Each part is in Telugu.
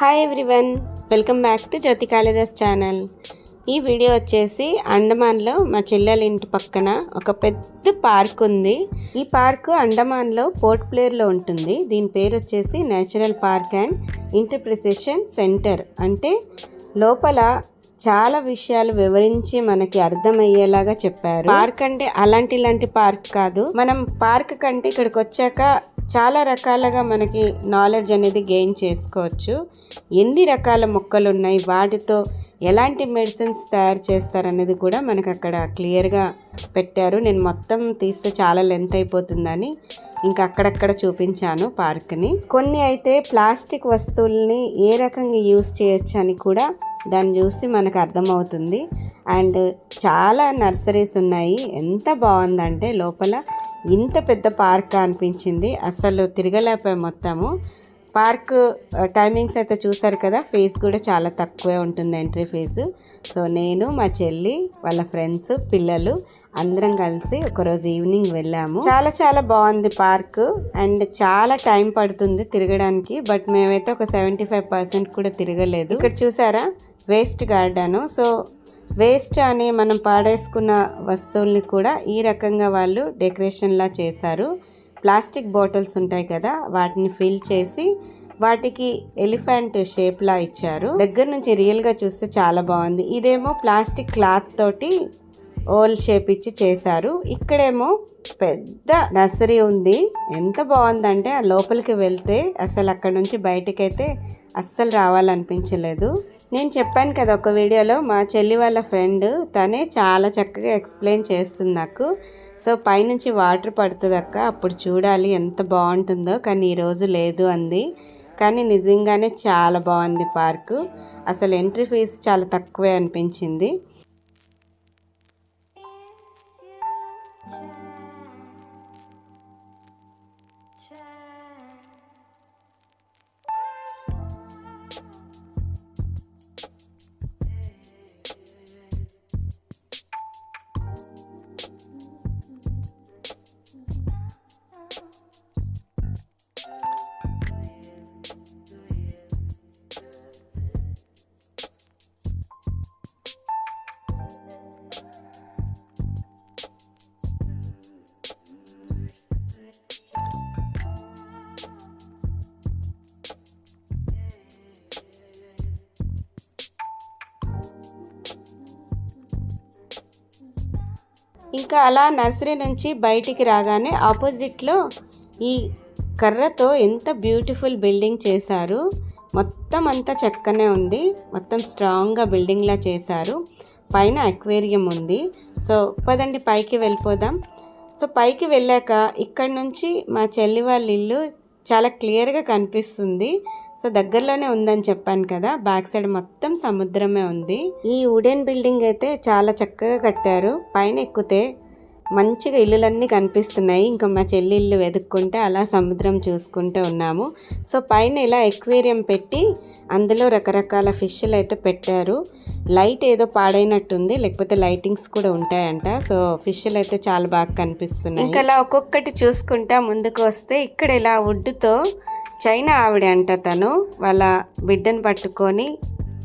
Hi everyone welcome back to Jyothi Kalidas channel ఈ వీడియో వచ్చేసి అండమాన్లో మా చెల్లెల ఇంటి పక్కన ఒక పెద్ద పార్క్ ఉంది. ఈ పార్క్ అండమాన్లో పోర్ట్ ప్లేర్లో ఉంటుంది. దీని పేరు వచ్చేసి natural park and interpretation centre. అంటే లోపల చాలా విషయాలు వివరించి మనకి అర్థమయ్యేలాగా చెప్పారు. పార్క్ అంటే అలాంటి ఇలాంటి పార్క్ కాదు. మనం పార్క్ కంటే ఇక్కడికి వచ్చాక చాలా రకాలుగా మనకి నాలెడ్జ్ అనేది గెయిన్ చేసుకోవచ్చు. ఎన్ని రకాల మొక్కలు ఉన్నాయి వాటితో ఎలాంటి మెడిసిన్స్ తయారు చేస్తారనేది కూడా మనకు అక్కడ క్లియర్గా పెట్టారు. నేను మొత్తం తీస్తే చాలా లెంత్ అయిపోతుందని ఇంకా అక్కడక్కడ చూపించాను పార్క్ని. కొన్ని అయితే ప్లాస్టిక్ వస్తువుల్ని ఏ రకంగా యూస్ చేయొచ్చు అని కూడా దాన్ని చూసి మనకు అర్థమవుతుంది. అండ్ చాలా నర్సరీస్ ఉన్నాయి. ఎంత బాగుందంటే లోపల ఇంత పెద్ద పార్క్ అనిపించింది. అసలు తిరగలేకపోయాం మొత్తము. పార్క్ టైమింగ్స్ అయితే చూసారు కదా ఫీజ్ కూడా చాలా తక్కువే ఉంటుంది ఎంట్రీ ఫీజు సో నేను మా చెల్లి వాళ్ళ ఫ్రెండ్స్ పిల్లలు అందరం కలిసి ఒకరోజు ఈవినింగ్ వెళ్ళాము. చాలా చాలా బాగుంది పార్క్ అండ్ చాలా టైం పడుతుంది తిరగడానికి బట్ మేమైతే ఒక సెవెంటీ ఫైవ్ పర్సెంట్ కూడా తిరగలేదు. ఇక్కడ చూసారా? Waste garden. సో వేస్ట్ అనే మనం పాడేసుకున్న వస్తువుల్ని కూడా ఈ రకంగా వాళ్ళు డెకరేషన్లా చేశారు. ప్లాస్టిక్ బాటిల్స్ ఉంటాయి కదా వాటిని ఫిల్ చేసి వాటికి ఎలిఫెంట్ షేప్లా ఇచ్చారు. దగ్గర నుంచి రియల్గా చూస్తే చాలా బాగుంది. ఇదేమో ప్లాస్టిక్ క్లాత్ తోటి ఓల్ షేప్ ఇచ్చి చేశారు. ఇక్కడేమో పెద్ద నర్సరీ ఉంది. ఎంత బాగుందంటే ఆ లోపలికి వెళ్తే అసలు అక్కడ నుంచి బయటకైతే అస్సలు రావాలనిపించలేదు. నేను చెప్పాను కదా ఒక వీడియోలో మా చెల్లి వాళ్ళ ఫ్రెండ్ తనే చాలా చక్కగా ఎక్స్ప్లెయిన్ చేస్తుంది నాకు. సో పైనుంచి వాటర్ పడుతుంది అక్క అప్పుడు చూడాలి ఎంత బాగుంటుందో కానీ ఈరోజు లేదు అంది. కానీ నిజంగానే చాలా బాగుంది పార్కు. అసలు ఎంట్రీ ఫీజు చాలా తక్కువే అనిపించింది. ఇంకా అలా నర్సరీ నుంచి బయటికి రాగానే ఆపోజిట్లో ఈ కర్రతో ఎంత బ్యూటిఫుల్ బిల్డింగ్ చేశారు. మొత్తం అంతా చక్కనే ఉంది. మొత్తం స్ట్రాంగ్గా బిల్డింగ్లా చేశారు. పైన అక్వేరియం ఉంది. సో పదండి పైకి వెళ్ళిపోదాం. సో పైకి వెళ్ళాక ఇక్కడ నుంచి మా చెల్లి వాళ్ళ ఇల్లు చాలా క్లియర్గా కనిపిస్తుంది. సో దగ్గరలోనే ఉందని చెప్పాను కదా బ్యాక్ సైడ్ మొత్తం సముద్రమే ఉంది. ఈ వుడెన్ బిల్డింగ్ అయితే చాలా చక్కగా కట్టారు. పైన ఎక్కితే మంచిగా ఇల్లులన్నీ కనిపిస్తున్నాయి. ఇంకా మా చెల్లి ఇల్లు వెతుక్కుంటే అలా సముద్రం చూసుకుంటూ ఉన్నాము. సో పైన ఇలా ఎక్వేరియం పెట్టి అందులో రకరకాల ఫిష్లు అయితే పెట్టారు. లైట్ ఏదో పాడైనట్టుంది లేకపోతే లైటింగ్స్ కూడా ఉంటాయంట. సో ఫిష్లు అయితే చాలా బాగా కనిపిస్తున్నాయి. ఇంకా అలా ఒక్కొక్కటి చూసుకుంటా ముందుకు వస్తే ఇక్కడ ఇలా వుడ్తో చైనా ఆవిడ అంట తను. వాళ్ళ బిడ్డను పట్టుకొని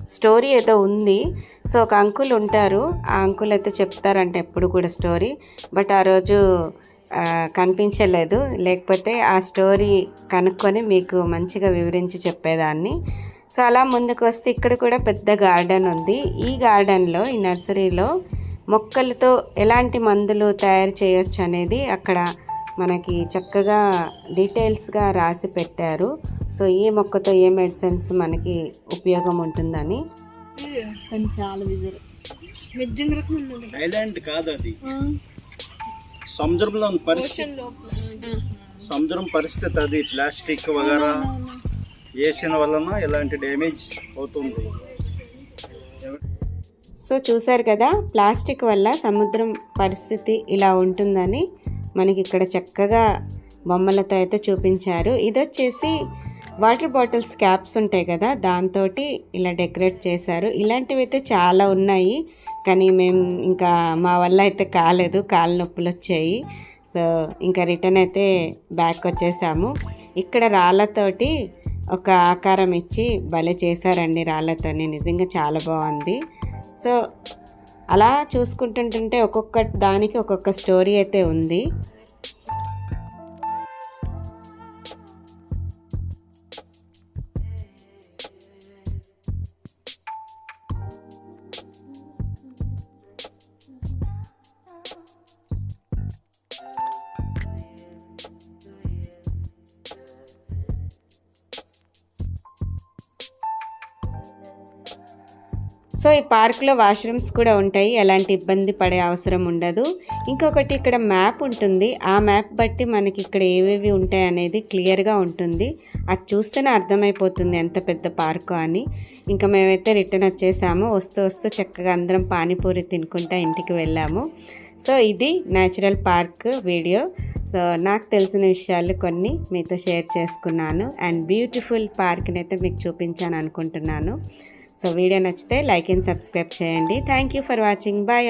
స్టోరీ ఏదో ఉంది. సో ఒక అంకుల్ ఉంటారు. ఆ అంకుల్ అయితే చెప్తారంట ఎప్పుడు కూడా స్టోరీ. బట్ ఆ రోజు కనిపించలేదు. లేకపోతే ఆ స్టోరీ కనుక్కొని మీకు మంచిగా వివరించి చెప్పేదాన్ని. సో అలా ముందుకు వస్తే ఇక్కడ కూడా పెద్ద గార్డెన్ ఉంది. ఈ గార్డెన్లో ఈ నర్సరీలో మొక్కలతో ఎలాంటి మందులు తయారు చేయొచ్చు అనేది అక్కడ మనకి చక్కగా డీటెయిల్స్గా రాసి పెట్టారు. సో ఏ మొక్కతో ఏ మెడిసిన్స్ మనకి ఉపయోగం ఉంటుందని? చాలా విజర్ నిజంగా రకం ఉన్నది ఐలాండ్ కాదు అది సముద్రంలో పరిస్థితి. సముద్రం పరిస్థితి అది. ప్లాస్టిక్ వగేరా వేసిన వలన ఇలాంటి డ్యామేజ్ అవుతుంది. సో చూసారు కదా ప్లాస్టిక్ వల్ల సముద్రం పరిస్థితి ఇలా ఉంటుందని. మనకి ఇక్కడ చక్కగా బొమ్మలతో అయితే చూపించారు. ఇది వచ్చేసి వాటర్ బాటిల్స్ క్యాప్స్ ఉంటాయి కదా దాంతో ఇలా డెకరేట్ చేశారు. ఇలాంటివి అయితే చాలా ఉన్నాయి కానీ మేము ఇంకా మా వల్ల అయితే కాలేదు కాళ్ళ నొప్పులు వచ్చాయి. సో ఇంకా రిటర్న్ అయితే బ్యాక్ వచ్చేసాము. ఇక్కడ రాళ్ళతోటి ఒక ఆకారం ఇచ్చి భలే చేశారండి రాళ్ళతోని నిజంగా చాలా బాగుంది. సో అలా చూసుకుంటుంటుంటే ఒక్కొక్క దానికి ఒక్కొక్క స్టోరీ అయితే ఉంది. సో ఈ పార్క్లో వాష్రూమ్స్ కూడా ఉంటాయి. ఎలాంటి ఇబ్బంది పడే అవసరం ఉండదు. ఇంకొకటి ఇక్కడ మ్యాప్ ఉంటుంది. ఆ మ్యాప్ బట్టి మనకి ఇక్కడ ఏవేవి ఉంటాయి అనేది క్లియర్గా ఉంటుంది. అది చూస్తేనే అర్థమైపోతుంది ఎంత పెద్ద పార్కు అని. ఇంకా మేమైతే రిటర్న్ వచ్చేసాము. వస్తూ వస్తూ చక్కగా అందరం పానీపూరి తినుకుంటా ఇంటికి వెళ్ళాము. సో ఇది న్యాచురల్ పార్క్ వీడియో. సో నాకు తెలిసిన విషయాలు కొన్ని మీతో షేర్ చేసుకున్నాను. అండ్ బ్యూటిఫుల్ పార్క్ని అయితే మీకు చూపించాను అనుకుంటున్నాను. సో వీడియో నచ్చితే లైక్ అండ్ సబ్స్క్రైబ్ చేయండి. Thank you for watching bye